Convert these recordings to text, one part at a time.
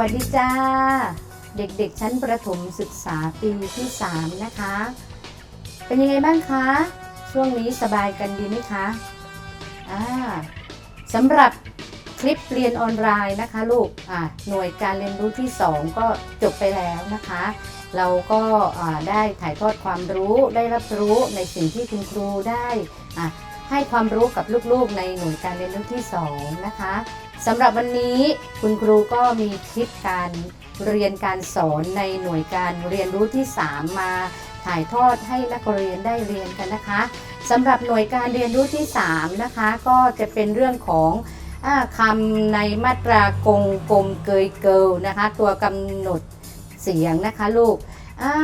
วัสดีจ้า เด็กๆชั้นประถมศึกษาปีที่ 3 นะคะ เป็นยังไงบ้างคะ ช่วงนี้สบายกันดีไหมคะอ่าสำหรับคลิปเรียนออนไลน์นะคะลูกอ่าหน่วยการเรียนรู้ที่ 2 ก็จบไปแล้วนะคะ เราก็ได้ถ่ายทอดความรู้ได้รับรู้ในสิ่งที่คุณครูได้อะ ให้ความรู้กับลูกๆในหน่วยการเรียนรู้ที่ 2 นะคะสำหรับวันนี้คุณครูก็มีคลิปการเรียนการสอนในหน่วยการเรียนรู้ที่ 3 มาถ่ายทอดให้นักเรียนได้เรียนกันนะคะสำหรับหน่วยการเรียนรู้ที่ 3 นะคะ ก็จะเป็นเรื่องของอคำในมาตรากงกลมเกยเกิลนะคะ ตัวกำหนดเสียงนะคะลูกอ่า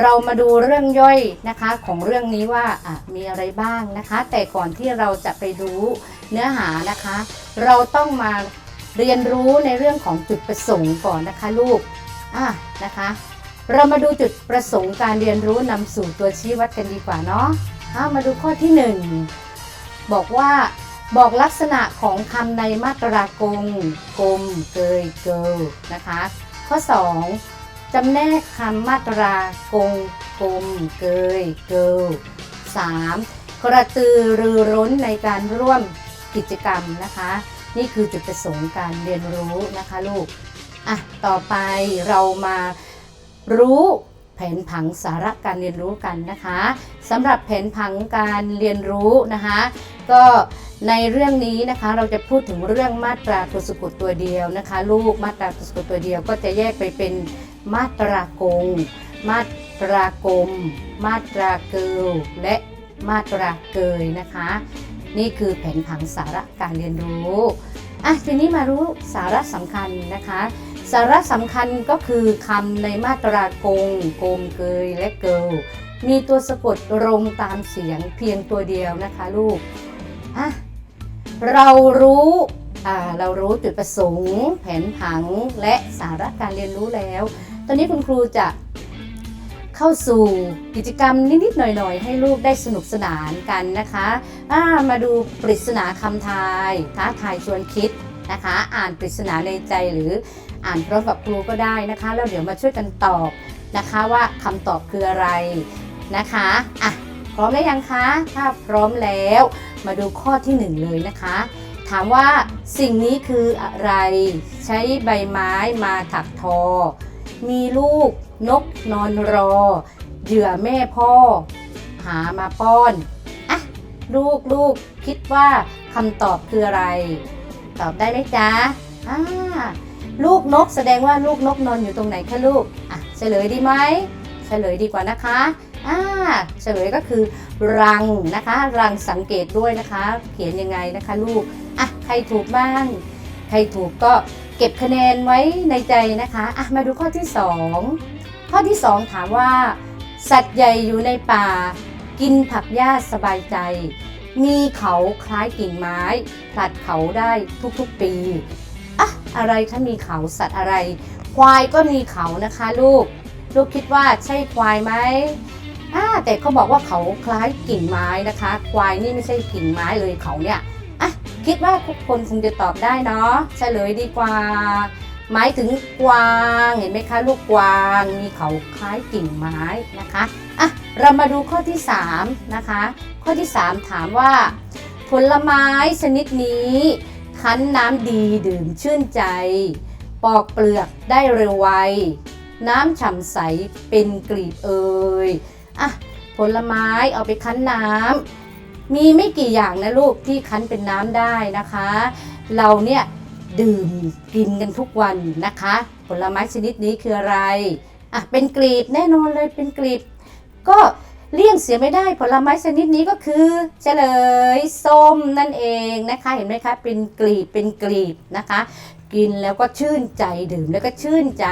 เรามาดูเรื่องย่อยนะคะของเรื่องนี้ว่ามีอะไรบ้างนะคะ แต่ก่อนที่เราจะไปดูเนื้อหานะคะ เราต้องมาเรียนรู้ในเรื่องของจุดประสงค์ก่อนนะคะลูกอะนะคะ เรามาดูจุดประสงค์การเรียนรู้นำสู่ตัวชี้วัดกันดีกว่าเนาะอะมาดูข้อที่หนึ่งบอกว่าบอกลักษณะของคำในมาตรากงกลมเกยเกิลนะคะ ข้อ 2 จำแนกคำมาตรากงกลมเกยเกิล 3. กระตือรือร้นในการร่วมกิจกรรมนะคะ นี่คือจุดประสงค์การเรียนรู้นะคะลูกอะต่อไปเรามารู้แผนผังสาระการเรียนรู้กันนะคะสำหรับแผนผังการเรียนรู้นะคะ ก็ในเรื่องนี้นะคะเราจะพูดถึงเรื่องมาตราตัวสะกดตัวเดียวนะคะ ลูกมาตราตัวสะกดตัวเดียวก็จะแยกไปเป็น มาตรากง มาตรากลม มาตราเกลและมาตราเกยนะคะ นี่คือแผนผังสาระการเรียนรู้อะทีนี้มารู้สาระสำคัญนะคะ สาระสำคัญก็คือคำในมาตรากงกลมเกยและเกลมีตัวสะกดลงตามเสียงเพียงตัวเดียวนะคะลูกอะเรารู้อ่าเรารู้จุดประสงค์ แผนผังและสาระการเรียนรู้แล้ว ตอนนี้คุณครูจะเข้าสู่กิจกรรมนิดๆหน่อยๆ ให้ลูกได้สนุกสนานกันนะคะามาดูปริศนาคำทายท้าทายชวนคิดนะคะ อ่านปริศนาในใจหรืออ่านพร้อมกับครูก็ได้นะคะ แล้วเดี๋ยวมาช่วยกันตอบนะคะว่าคำตอบคืออะไรนะคะอะพร้อมแล้วยังคะ ถ้าพร้อมแล้วมาดูข้อที่หนึ่งเลยนะคะ ถามว่าสิ่งนี้คืออะไร ใช้ใบไม้มาถักทอ มีลูก นกนอนรอ เหยื่อแม่พ่อ หามาป้อนอะลูกลูกคิดว่าคำตอบคืออะไร ตอบได้ไหมจ๊ะอ่าลูกนกแสดงว่าลูกนกนอนอยู่ตรงไหนคะลูกอะเฉลยดีไหมเฉลยดีกว่านะคะอ่าเฉลยก็คือรังนะคะ รังสังเกตด้วยนะคะ เขียนยังไงนะคะลูกอะใครถูกบ้าง ใครถูกก็ เก็บคะแนนไว้ในใจนะคะอะมาดูข้อที่ 2 ข้อที่ 2 ถามว่า สัตว์ใหญ่อยู่ในป่า กินผักหญ้าสบายใจ มีเขาคล้ายกิ่งไม้ผลัดเขาได้ทุกๆปีอะอะไรถ้ามีเขาสัตว์อะไร ควายก็มีเขานะคะลูก ลูกคิดว่าใช่ควายไหมอ่าแต่เขาบอกว่าเขาคล้ายกิ่งไม้นะคะ ควายนี่ไม่ใช่กิ่งไม้เลยเขาเนี่ย คิดว่าทุกคนคงจะตอบได้เนาะเฉลยดีกว่า หมายถึงกวางเห็นไหมคะลูกกวางมีเขาคล้ายกิ่งไม้นะคะอะเรามาดูข้อที่3นะคะข้อที่ 3 ถามว่า ผลไม้ชนิดนี้คั้นน้ำดีดื่มชื่นใจ ปอกเปลือกได้เร็วไว น้ำฉ่ำใสเป็นกลีบเอ่ยอะผลไม้เอาไปคั้นน้ำ มีไม่กี่อย่างนะลูกที่คั้นเป็นน้ำได้นะคะ เราเนี่ยดื่มกินกันทุกวันนะคะ ผลไม้ชนิดนี้คืออะไรอะเป็นกลีบแน่นอนเลยเป็นกลีบ ก็เลี่ยงเสียไม่ได้ผลไม้ชนิดนี้ก็คือเฉลยส้มนั่นเองนะคะ เห็นไหมคะเป็นกลีบเป็นกลีบนะคะ กินแล้วก็ชื่นใจดื่มแล้วก็ชื่นใจ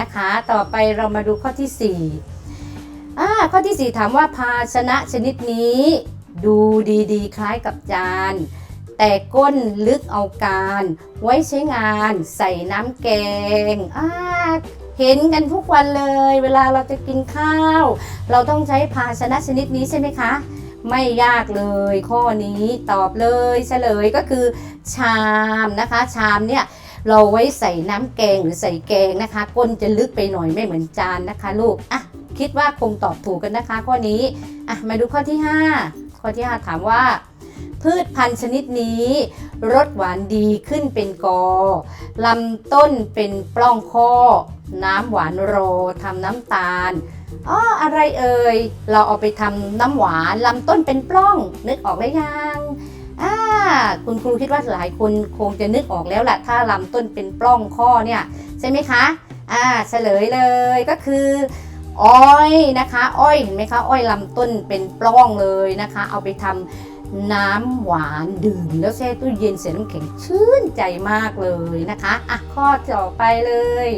นะคะ ต่อไปเรามาดูข้อที่4อ่าข้อที่ 4 ถามว่าภาชนะชนิดนี้ ดูดีๆ คล้ายกับจาน แต่ก้นลึกเอาการ ไว้ใช้งานใส่น้ำแกงอ่าเห็นกันทุกวันเลย เวลาเราจะกินข้าว เราต้องใช้ภาชนะชนิดนี้ใช่ไหมคะ ไม่ยากเลยข้อนี้ตอบเลยเฉลยก็คือ ชามนะคะ ชามเนี่ยเราไว้ใส่น้ำแกงหรือใส่แกงนะคะ ก้นจะลึกไปหน่อยไม่เหมือนจานนะคะ ลูกอะคิดว่าคงตอบถูกกันนะคะ ข้อนี้อะมาดูข้อที่ 5 ข้อที่ 5 ถามว่า พืชพันธุ์ชนิดนี้รสหวานดีขึ้นเป็นกอลำต้นเป็นปล้องข้อ น้ำหวานโรทำน้ำตาลอ๋ออะไรเอ่ย เราเอาไปทำน้ำหวานลำต้นเป็นปล้อง นึกออกไหมยังอ่าคุณครูคิดว่าหลายคนคงจะนึกออกแล้วแหละถ้าลำต้นเป็นปล้องข้อเนี่ยใช่ไหมคะอ่าเฉลยเลยก็คือ อ้อยนะคะ อ้อยเห็นไหมคะอ้อยลำต้นเป็นปล้องเลยนะคะ เอาไปทำน้ำหวานดื่มแล้วแช่ตู้เย็นเสียน้ำแข็งชื่นใจมากเลยนะคะอะข้อต่อไปเลย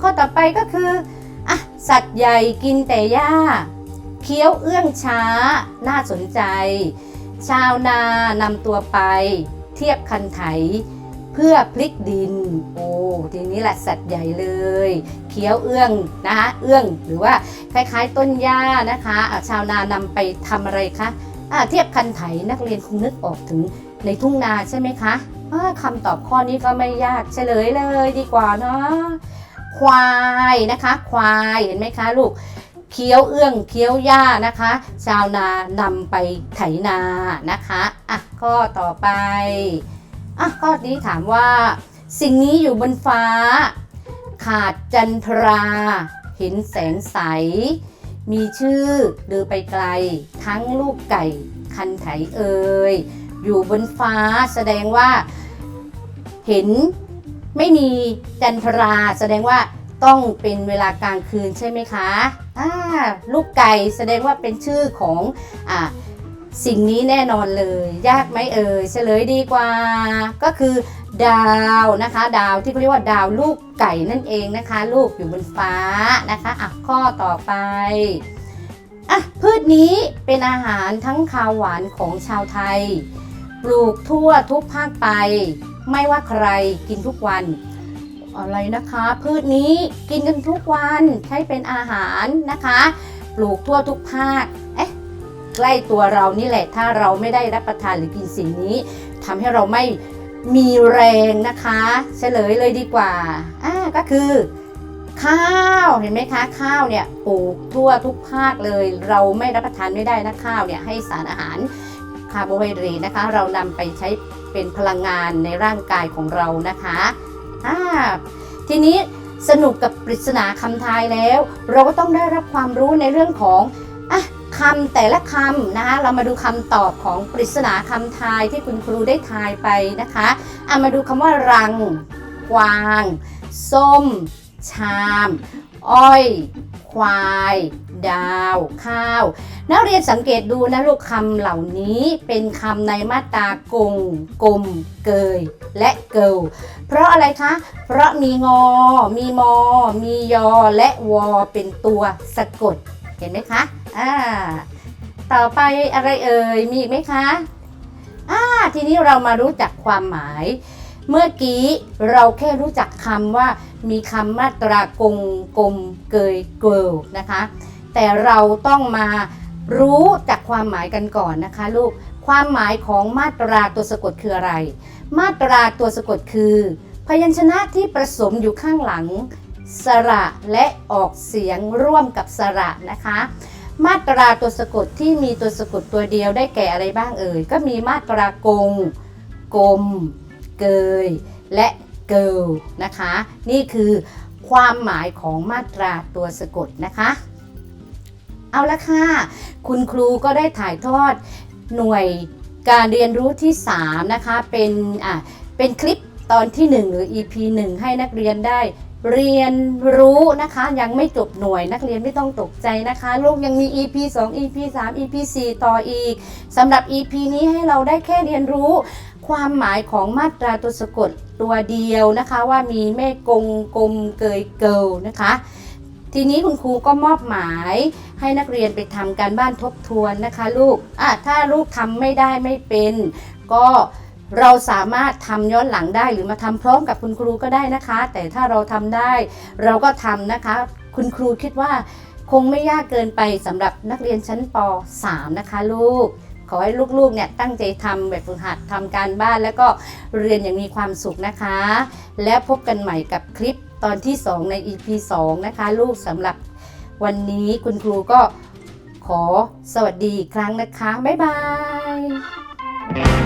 ข้อต่อไปก็คืออะสัตว์ใหญ่กินแต่หญ้าเคี้ยวเอื้องช้า น่าสนใจ ชาวนานำตัวไป เทียบคันไถ เพื่อพลิกดิน โอ้ทีนี้แหละสัตว์ใหญ่เลยเคี้ยวเอื้องนะคะเอื้องหรือว่าคล้าย ๆ ต้นหญ้านะคะะชาวนานำไปทำอะไรคะะเทียบคันไถนักเรียนคงนึกออกถึงในทุ่งนาใช่ไหมคะะคำตอบข้อนี้ก็ไม่ยากเฉลยเลยดีกว่าเนาะควายนะคะ ควายเห็นไหมคะลูกเคี้ยวเอื้องเคี้ยวหญ้านะคะ ชาวนานำไปไถนานะคะอะข้อต่อไป อะข้อนี้ถามว่า สิ่งนี้อยู่บนฟ้า ขาดจันทรา เห็นแสงใส มีชื่อเดือไปไกล ทั้งลูกไก่ คันไถเอ่ยอยู่บนฟ้าแสดงว่า เห็นไม่มีจันทรา แสดงว่าต้องเป็นเวลากลางคืนใช่ไหมคะอ่าลูกไก่แสดงว่าเป็นชื่อของอ่า สิ่งนี้แน่นอนเลย ยากไหมเอ่ยเฉลยดีกว่า ก็คือดาวนะคะ ดาวที่เขาเรียกว่าดาวลูกไก่นั่นเองนะคะ ลูกอยู่บนฟ้านะคะอะข้อต่อไปอะพืชนี้เป็นอาหารทั้งคาวหวานของชาวไทย ปลูกทั่วทุกภาคไป ไม่ว่าใครกินทุกวัน อะไรนะคะ พืชนี้กินกันทุกวันใช้เป็นอาหารนะคะ ปลูกทั่วทุกภาคเอ๊ะ ใกล้ตัวเรานี่แหละ ถ้าเราไม่ได้รับประทานหรือกินสิ่งนี้ทำให้เราไม่มีแรงนะคะเฉลยเลยดีกว่าอ่าก็คือข้าวเห็นไหมคะข้าวเนี่ยปลูกทั่วทุกภาคเลย เราไม่รับประทานไม่ได้นะข้าวเนี่ยให้สารอาหารคาร์โบไฮเดรตนะคะ เรานำไปใช้เป็นพลังงานในร่างกายของเรานะคะอ่าทีนี้สนุกกับปริศนาคำทายแล้ว เราก็ต้องได้รับความรู้ในเรื่องของ คำแต่ละคำนะคะเรามาดูคำตอบของปริศนาคำทายที่คุณครูได้ทายไปนะคะเอะมาดูคำว่ารัง กวาง ส้ม ชาม อ้อย ควาย ดาว ข้าว นักเรียนสังเกตดูนะลูกคำเหล่านี้เป็นคำในมาตรากงกลม เกย และเกิลเพราะอะไรคะ เพราะมีงอ มีมอ มียอ และวอเป็นตัวสะกด เห็นไหมคะ อ่า ต่อไปอะไรเอ่ย มีอีกไหมคะอ่าทีนี้เรามารู้จักความหมาย เมื่อกี้เราแค่รู้จักคำว่ามีคำมาตรากงกลมเกยเกิลนะคะ แต่เราต้องมารู้จากความหมายกันก่อนนะคะลูก ความหมายของมาตราตัวสะกดคืออะไร มาตราตัวสะกดคือ พยัญชนะที่ผสมอยู่ข้างหลังสระและออกเสียงร่วมกับสระนะคะ มาตราตัวสะกดที่มีตัวสะกดตัวเดียวได้แก่อะไรบ้างเอ่ย ก็มีมาตรากง กลม เกย และเกิลนะคะ นี่คือความหมายของมาตราตัวสะกดนะคะ เอาละค่ะ คุณครูก็ได้ถ่ายทอดหน่วยการเรียนรู้ที่ 3 นะคะ เป็นอะเป็นคลิปตอนที่ 1 หรือ EP 1 ให้นักเรียนได้ เรียนรู้นะคะ ยังไม่จบหน่วยนักเรียนไม่ต้องตกใจนะคะ ลูกยังมี EP 2 EP 3 EP 4 ต่ออีกสำหรับ EP นี้ให้เราได้แค่เรียนรู้ความหมายของมาตราตัวสะกดตัวเดียวนะคะว่ามีแม่กงกลมเกยเกิลนะคะ ทีนี้คุณครูก็มอบหมายให้นักเรียนไปทำการบ้านทบทวนนะคะลูกอะถ้าลูกทำไม่ได้ไม่เป็น ก็ เราสามารถทำย้อนหลังได้หรือมาทำพร้อมกับคุณครูก็ได้นะคะ แต่ถ้าเราทำได้เราก็ทำนะคะ คุณครูคิดว่าคงไม่ยากเกินไปสำหรับนักเรียนชั้นป .3 นะคะลูก ขอให้ลูกๆเนี่ยตั้งใจทำแบบฝึกหัดทำการบ้าน แล้วก็เรียนอย่างมีความสุขนะคะ แล้วพบกันใหม่กับคลิปตอนที่ 2 ใน EP 2 นะคะ ลูกสำหรับวันนี้คุณครูก็ขอสวัสดีอีกครั้งนะคะ บ๊ายบาย